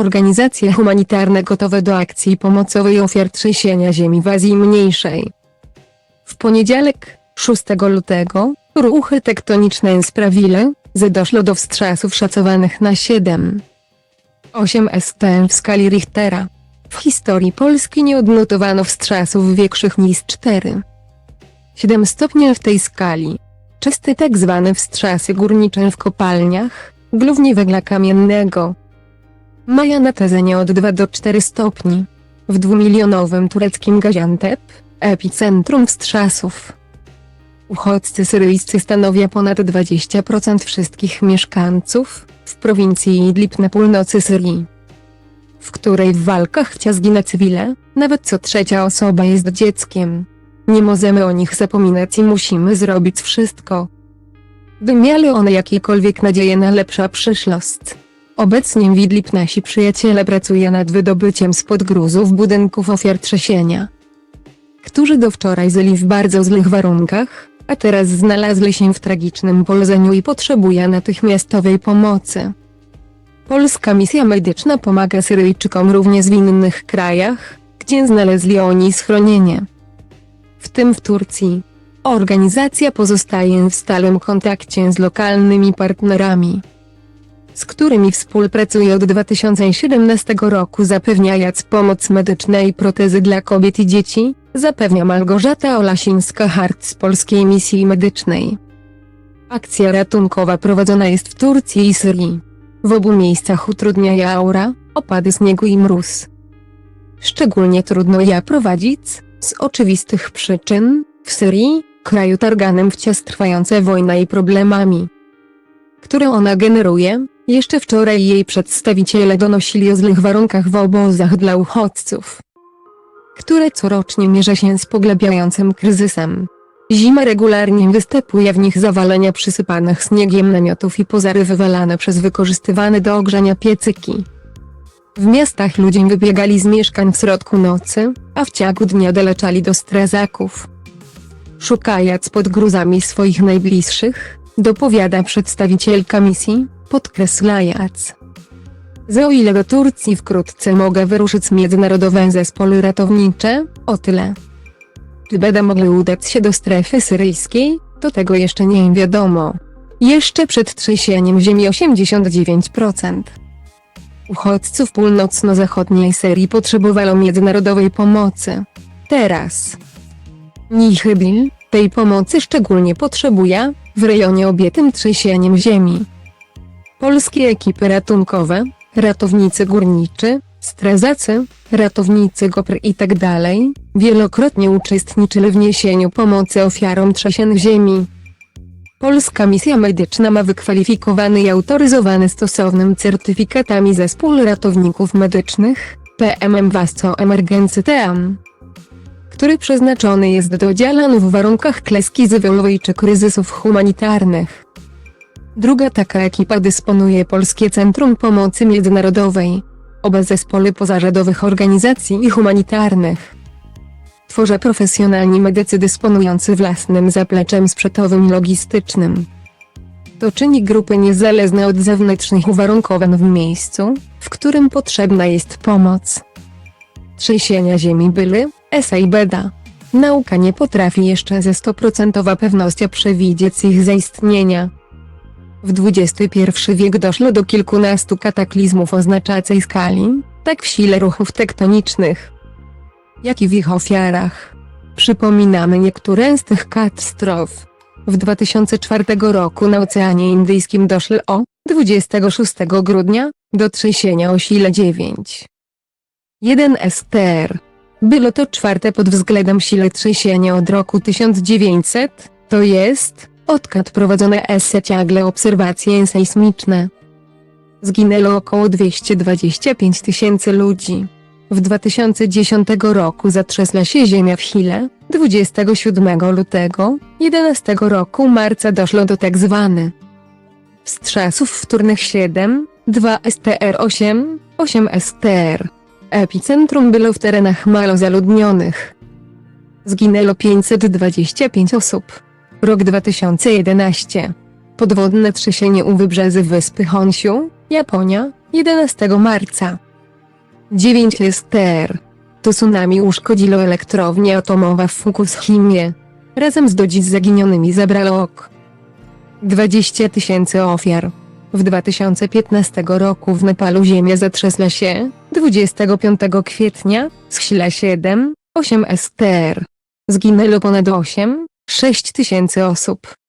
Organizacje humanitarne gotowe do akcji pomocowej ofiar trzęsienia ziemi w Azji Mniejszej. W poniedziałek, 6 lutego, ruchy tektoniczne sprawiły, że doszło do wstrzasów szacowanych na 7. 8 STM w skali Richtera. W historii Polski nie odnotowano wstrzasów większych niż 4. 7 stopni w tej skali. Czysty tak zwane wstrzasy górnicze w kopalniach, głównie węgla kamiennego. Maja na tezenie od 2 do 4 stopni. W dwumilionowym tureckim Gaziantep, epicentrum wstrzasów. Uchodźcy syryjscy stanowią ponad 20% wszystkich mieszkańców, w prowincji Idlib na północy Syrii, w której w walkach cia zginę cywile, nawet co trzecia osoba jest dzieckiem. Nie możemy o nich zapominać i musimy zrobić wszystko, by mieli one jakiekolwiek nadzieję na lepsza przyszłość. Obecnie w Idlib nasi przyjaciele pracują nad wydobyciem spod gruzów budynków ofiar trzęsienia, którzy do wczoraj żyli w bardzo złych warunkach, a teraz znaleźli się w tragicznym położeniu i potrzebują natychmiastowej pomocy. Polska misja medyczna pomaga Syryjczykom również w innych krajach, gdzie znaleźli oni schronienie. W tym w Turcji. Organizacja pozostaje w stałym kontakcie z lokalnymi partnerami, z którymi współpracuje od 2017 roku zapewniając pomoc medyczną i protezy dla kobiet i dzieci, zapewnia Malgorzata Olasińska-Hart z Polskiej Misji Medycznej. Akcja ratunkowa prowadzona jest w Turcji i Syrii. W obu miejscach utrudnia aura, opady śniegu i mróz. Szczególnie trudno je prowadzić, z oczywistych przyczyn, w Syrii, kraju targanym wciąż trwająca wojna i problemami, które ona generuje. Jeszcze wczoraj jej przedstawiciele donosili o złych warunkach w obozach dla uchodźców, które corocznie mierza się z pogłębiającym kryzysem. Zima regularnie występuje w nich zawalenia przysypanych śniegiem namiotów i pożary wywalane przez wykorzystywane do ogrzania piecyki. W miastach ludzie wybiegali z mieszkań w środku nocy, a w ciągu dnia doleczali do strażaków. Szukając pod gruzami swoich najbliższych, dopowiada przedstawicielka misji, podkreślając. Że o ile do Turcji wkrótce mogę wyruszyć międzynarodowe zespoły ratownicze, o tyle. Czy będę mogły udać się do strefy syryjskiej, to tego jeszcze nie wiadomo. Jeszcze przed trzęsieniem ziemi 89%. Uchodźców północno-zachodniej Syrii potrzebowano międzynarodowej pomocy. Teraz. Nihybil, tej pomocy szczególnie potrzebuje, w rejonie objętym trzęsieniem ziemi. Polskie ekipy ratunkowe, ratownicy górniczy, strażacy, ratownicy GOPR itd. wielokrotnie uczestniczyli w niesieniu pomocy ofiarom trzęsień ziemi. Polska misja medyczna ma wykwalifikowany i autoryzowany stosownym certyfikatami zespół ratowników medycznych, PMM Vasco Emergency Team, który przeznaczony jest do działań w warunkach klęski żywiołowej czy kryzysów humanitarnych. Druga taka ekipa dysponuje Polskie Centrum Pomocy Międzynarodowej. Oba zespoły pozarządowych organizacji i humanitarnych. Tworzą profesjonalni medycy dysponujący własnym zapleczem sprzętowym i logistycznym. To czyni grupy niezależne od zewnętrznych uwarunkowań w miejscu, w którym potrzebna jest pomoc. Trzęsienia ziemi były, esa i beda. Nauka nie potrafi jeszcze ze stoprocentowa pewnością przewidzieć ich zaistnienia. W XXI wiek doszło do kilkunastu kataklizmów o znaczącej skali, tak w sile ruchów tektonicznych, jak i w ich ofiarach. Przypominamy niektóre z tych katastrof. W 2004 roku na Oceanie Indyjskim doszło o 26 grudnia do trzęsienia o sile 9. 1 STR. Było to czwarte pod względem sile trzęsienia od roku 1900, to jest, odkąd prowadzone SE ciągle obserwacje sejsmiczne. Zginęło około 225 tysięcy ludzi. W 2010 roku zatrzęsła się ziemia w Chile, 27 lutego, 11 roku marca doszło do tak zwany wstrzasów wtórnych 7, 2 STR8, 8 STR. Epicentrum było w terenach malo zaludnionych. Zginęło 525 osób. Rok 2011. Podwodne trzęsienie u wybrzeży wyspy Honshu, Japonia, 11 marca. 9 STR. To tsunami uszkodziło elektrownię atomową w Fukushimie. Razem z do dziś zaginionymi zabrało ok. 20 tysięcy ofiar. W 2015 roku w Nepalu ziemia zatrzasła się, 25 kwietnia, z 7, 8 STR. Zginęło ponad 8, 6 tysięcy osób.